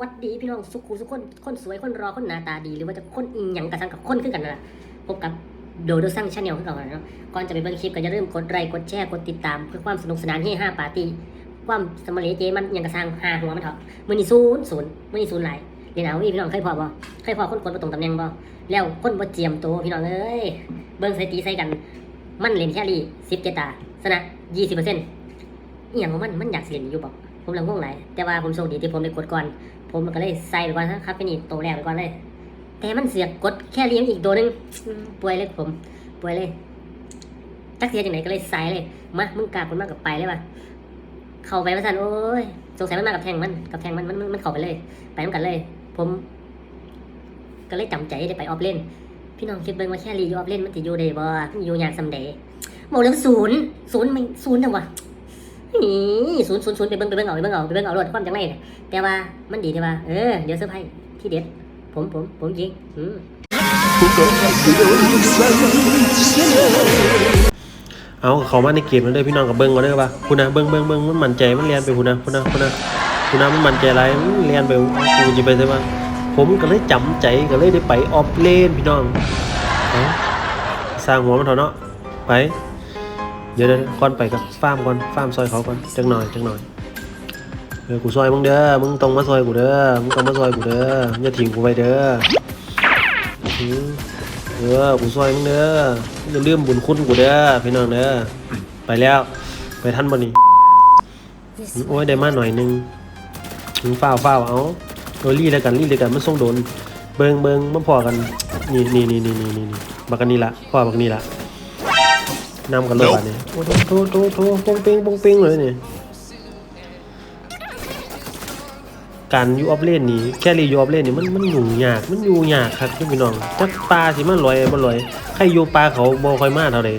วัสดีพี่น้องสุขุสุขคนคนสวยคนรอคนหน้าตาดี หรือว่าจะคนอีหยังกระทั่งกับคนขึ้นกันนั่นแหละพบกับโดโดซังชาแนลขึ้นก่อนเนาะก่อนจะไปเบิ่งคลิปก็อย่าลืมกดไลค์กดแชร์กดติดตาม เพื่อความสนุกสนานเฮฮาปาร์ตี้ความสมรีเจมันยังกระซังหาหัวมันเถอะมือนี่ศูนย์ศูนย์มือนี่ศูนย์หลายเรียนเอาพี่น้องเคยพอบ่เคยพอคนกดบ่ตรงตำแหน่งบ่แล้วคนบ่เจียมตัวพี่น้องเอ้ยเบิ่งสถิติใส่กันมันเล่นแค่รี่17ตาชนะ20%อหย่างของมันมันอยากสิเล่นอยู่บ่ผมลังงงหลายแต่ว่าผมโชคดีที่ผมได้กดก่อน ผมก็เลยใส่ไปก่อนนะครับไปนี่โตวแรกไปก่อนเลย แต่มันเสือกกดแค่เลี้ยงอีกตัวหนึงป่วยเลยผมป่วยเลยตักเสียจังไหนก็เลยใส่เลยมามึงกล้าคนมากกับไปเลยว่ะเข้าไปว่าสันโอ้ยสงสัยมันมากับแทงมันกับแทงมันมันมันเข้าไปเลย ไปน้ำกันเลย ผม ก็เลยจำใจได้ไปออฟเล่น พี่น้องคิดเบิ่งว่าแค่รีอยู่ออฟเล่นมันจะอยู่ได้บ่มันอยู่อย่างสำเดบอกเรื่องศูนย์ศูนย์ไม่ศูนย์จังวะ นี่ศูนย์ศูนย์ศูนย์ไปเบิ่งไปเบิ่งเอาไปเบิ่งเอาไปเบิ่งเอารถความจังไรเนี่ยแต่ว่ามันดีที่ว่าเออเดี๋ยวเซอร์ไพรส์ที่เด็ด ผมผมผมจริงอืมเอาเขามาในเกมแล้วเด้อพี่น้องกับเบิ้งก็ได้ป่ะคุณนะเบิ้งเบิ้งเบิ้งมันมันใจมันเรียนไปคุณนะคุณนะคุณนะคุณนะมันมันใจไรมันเรียนไปกูจะไปใช่ปะผมก็เลยจำใจก็เลยได้ไปออฟเลนพี่น้องสร้างหัวมันเถอะเนาะไป เดี๋ยวเดี๋ยวก่อนไปกับฟาร์มก่อนฟาร์มซอยเขาก่อนจังหน่อยจังหน่อยเออกูซอยมึงเด้อมึงต้องมาซอยกูเด้อมึงต้องมาซอยกูเด้ออย่าทิ้งกูไปเด้อเออกูซอยมึงเด้ออย่าลืมบุญคุณกูเด้อพี่น้องเด้อไปแล้ว ไปท่านบ่นี่โอ้ยได้มาหน่อยหนึงมึงฟ้าวฟ้าวเอาโดยรีแล้วกันรีแล้วกันมันส่งโดน เบิงเบิงมาพอกันนี่นี่นี่นี่นี่นี่บักกันนี่ละพ่อบักนี่ละ นำกันเลยบัดนี้โอ้โถโถโถโถปงเปิงปงเปิงเลยนี่ การอยูออฟเลนนี่แค่รีอยูออฟเลนนี่มันมันยุ่งยาก มันอยู่ยากครับพี่น้องจักปลาสิมันลอยมันลอยใครอยู่ปลาเขาบ่ค่อยมาเท่าใด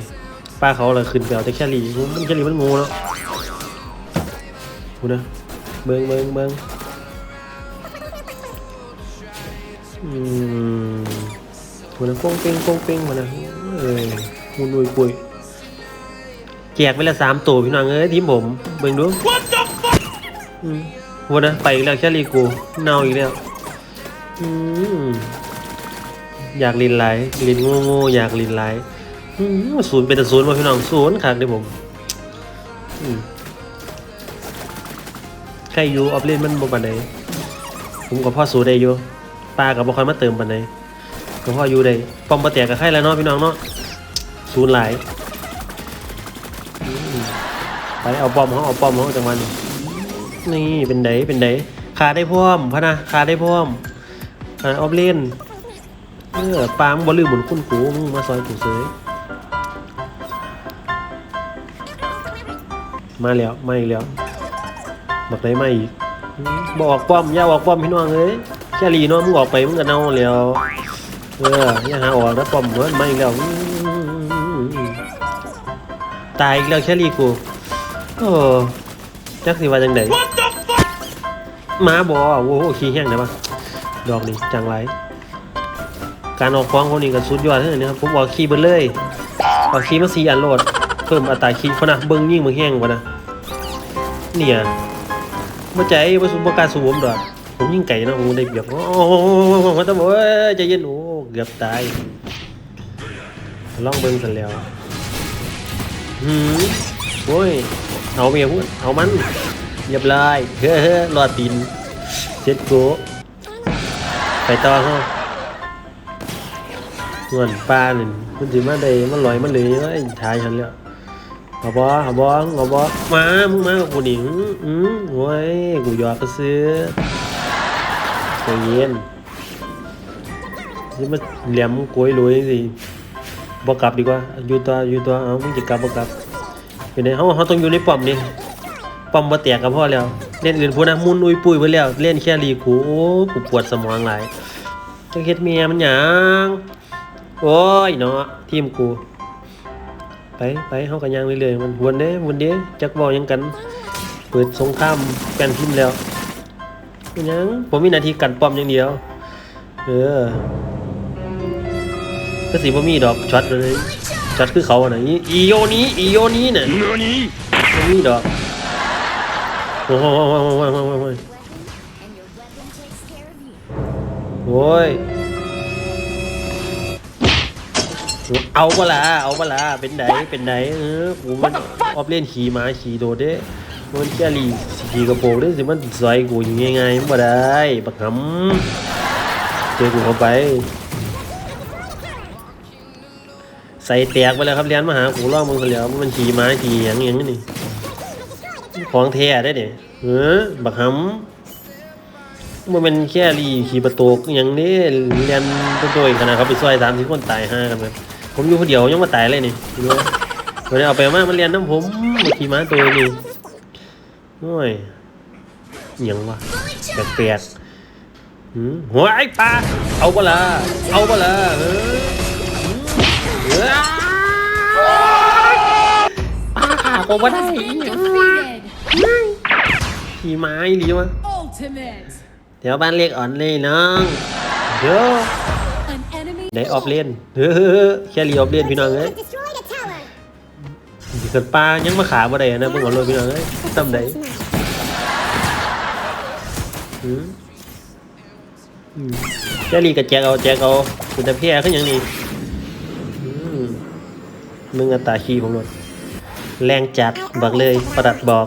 ปลาเขาละขึ้นไปเอาแต่แค่รีมันแค่รีมันงูเนาะกูนะเบิ่งเบิ่งเบิ่งอืมกูนะโป้งเป้งโป้งเป้งมานะเอ้ยมุนอุยปุยแจกไปละสามตัวพี่น้องเอ้ยทีมผมเบิ่งดูอืมวันนะไปอีกแล้วแค่รีกูเน่าอีกแล้วอืมอยากลินไหลายลินโง่โง่ๆอยากลินไหลายอืมศูนย์เป็นแต่ศูนย์ว่ะพี่น้องศูนย์ขาดเลยผมอืมใครอยู่ออฟเลนมันบ่ปานใดผมกับพ่อสูได้อยู่ปลากับบ่ค่อยมาเติมปานใดกับพ่ออยู่ได้ปอมบ่แตกกับใครแล้วเนาะพี่น้องเนาะศูนย์หลายอืม ไปเอาปอมเขาเอาปอมเขาจังหวะนี้นี่เป็นไดเป็นไดขาได้พร้อมพะนะขาได้พร้อมอ่าออฟเลนเออปางบ่ลืมบุญคุณกูมึงมาซอยกูเสยมาแล้วมาอีกแล้วบักได้มาอีกอืมบอกป้อมอย่าออกป้อมพี่น้องเอ้ยแค่ลีเนาะมึงออกไปมึงก็เน่าแล้วเอออย่าหาออกนะป้อมเว้ยมาอีกแล้ว ตายอีกแล้วแค่ลีกู โอ้จักสิว่าจังไดมาบอโอ้โหขี้แห้งนะปะดอกนี่จังไรการออกฟ้องคนนี้ก็สุดยอดเท่านี้ครับผมบอกขี้เบิดเลยออกขี้มาสี่อันโหลด เพิ่มอัตราขี้คนนะเบิ้งยิ่งมึงแห้งกว่านะเนี่ยมาใจมาสุบการสูบผมดอกผมยิ่งไก่นะผมได้เปรียบโอ้โหตำรวจใจเย็นโอ้เกือบตายลองเบิ้งกันแล้ว หืมโอ้ยเอาเมียพูดเอามันเรียบร้อยเฮ้อเฮ้อรอดตีนเจ็ดโกไปต่อฮะส่วนปลาหนึ่งมันสิมาได้มันลอยมันเลยว่าไอ้ทายฉันแล้วขอบอขอบอขอบอมามึงมากับกูดิอืมอืมโว้ยกูยอกก็ซื้อใจเย็นนี่มาเหลี่ยมกล้วยรวยสิ บอกกลับดีกว่าอยู่ตัวอยู่ตัวเอามึงจะกลับบอกกลับเป็นไงเขาเขาต้องอยู่ในป้อมนี่ปอมบ่แตกกับพ่อแล้วเล่นอื่นพูนะมุนอุยปุยไปแล้วเล่นแค่รีกูโอ้กูปวดสมองหลายจังเฮ็ดเมียมันหยังโอ้ยเนาะทีมกู ไปไปเฮากันยังเรื่อยๆมันวนเด้วนเด้จักเว้าหยังกัน เปิดสงครามแปลนพิมพ์แล้วยังผมมีหน้าที่กันป้อมอย่างเดียว เออ ก็สิบ่มีดอกช็อตเลยช็อตคือเขาอะน่ะอีอีโยนี้อีโยนี้น่ะบ่มีดอกโอ้โหโอ้โหโอ้โหโอ้โหโอ้โห takes care of you. โอ้ยเอาปะล่ะเอาปะล่ะเป็นไดเป็นไดเออกูมันออฟเล่นขี่ม้าขี่โดดเด้มันแค่ลีขี่กระโปรงเด้สิมันซอยกูย่างง่ายๆมันบ่ได้บักหำเจอกูเข้าไป ใส่แตกไปแล้วครับเรียนมหากูล่องมึงกันแล้วมันขี่ม้าขี่หยังหยังนี่ของแท้ได้เนี่ยเออบักหำมันเป็นแค่ลีขี่ประตูอย่างนี้เรียนตัวโดยขนาดเขาไปซอยสามที่คนตายห้ากันเลยผมอยู่คนเดียวยังมาตายเลยนี่รู้ไหมวันนี้เอาไปมามันเรียนน้ำผมมาขี่ม้าตัวนี้โอ้ยอิหยังวะแปลกๆหืมหัวไอ้ปลาเอาปล่ะเอาปล่ะเออ ป้าขาโกบ่ได้ Defeated. ขี่ไม้หรือวะ Ultimate. เดี๋ยวบ้านเล็กอ่อนเลยน้องเดี๋ยว An enemy. ได้ออฟเล่นเฮ้อแค่รีออฟเล่นพี่น้องเอ้ย Destroyed a tower. สิเกิดปลายังมาขาบ่ได้นะเพิ่งเอาเลยพี่น้องเอ้ยทำได้หืมอืมแค่รีกับแจกเอาแจกเอาคุณจะเพี้ยขึ้นอย่างนี้อืม มึงอัตราขี้ผมเลยแรงจัดบอกเลยประดัดบอก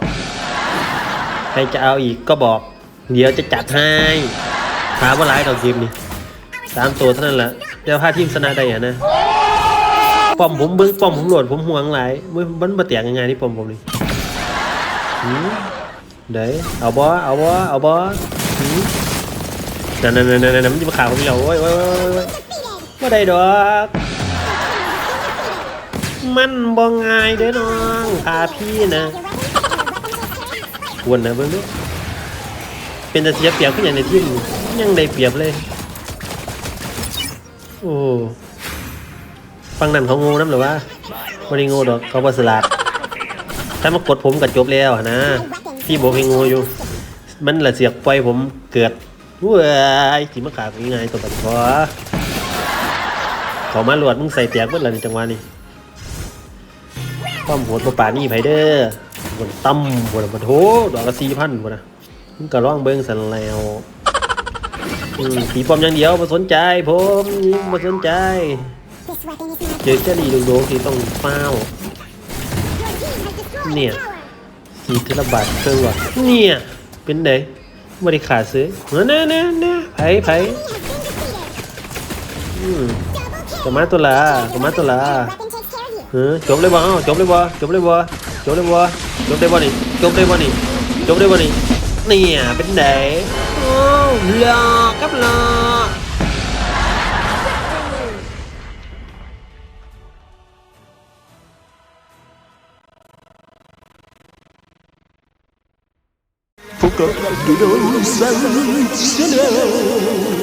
ใครจะเอาอีกก็บอก เดี๋ยวจะจัดให้ถามว่าร้ายดอกเกมนี่สามตัวเท่านั้นแหละเดี๋ยวพาทีมชนะได้อะนะป้อมผมเบิ้งป้อมผมโหลดผมห่วงหลายมันมันมาแตกยังไงนี่ป้อมผมนี่เดี๋ยวเอาบ่เอาบ่เอาบ่หืมนั่นนั่นนั่นนั่นมันจะมาข่าวผมอีกแล้วโอ้ยโอ้ยโอ้ยโอ้ยไม่ได้ดอก มันบ่ง่ายเด้อน้องพาพี่นะวรนะเบิ่งดูเป็นแต่เสียเปรียบขึ้นอย่างในทีมยังได้เปรียบเลย โอ้ฟังนั่นเขางูน้ำหรือว่าไม่ได้งูดอกเขาบสลาดถ้ามากดผมก็จบแล้วนะที่บอกให้งูอยู่ มันละเสียกปล่อยผมเกิดว้ยสิมาขากูยังไงตัวบัดพอเขามาหลวดมึงใส่เตียกเมื่อไรในจังหวะนี้ ความโหดประป่านี่ไผเด้อบนตั้มบนบนโถดอกละสี่พันบนนะมึงก็ร้องเบิ้งสันแล้วตีปอมอย่างเดียวมาสนใจผมมาสนใจ เจอเจาดีโดงๆที่ต้องเฝ้า Your team has destroyed Nè. a tower. สีเทระบาทเครื่องว่ะเนี่ย เป็นไดบริขาดซื้อเน่เน่เน่ไผไผอืม Double ก kill. มาตัวละกมาตัวละ Your weapon takes care of you. เออจบเลยบ่เอ้าจบเลยบ่จบเลยบ่จบเลยบ่จ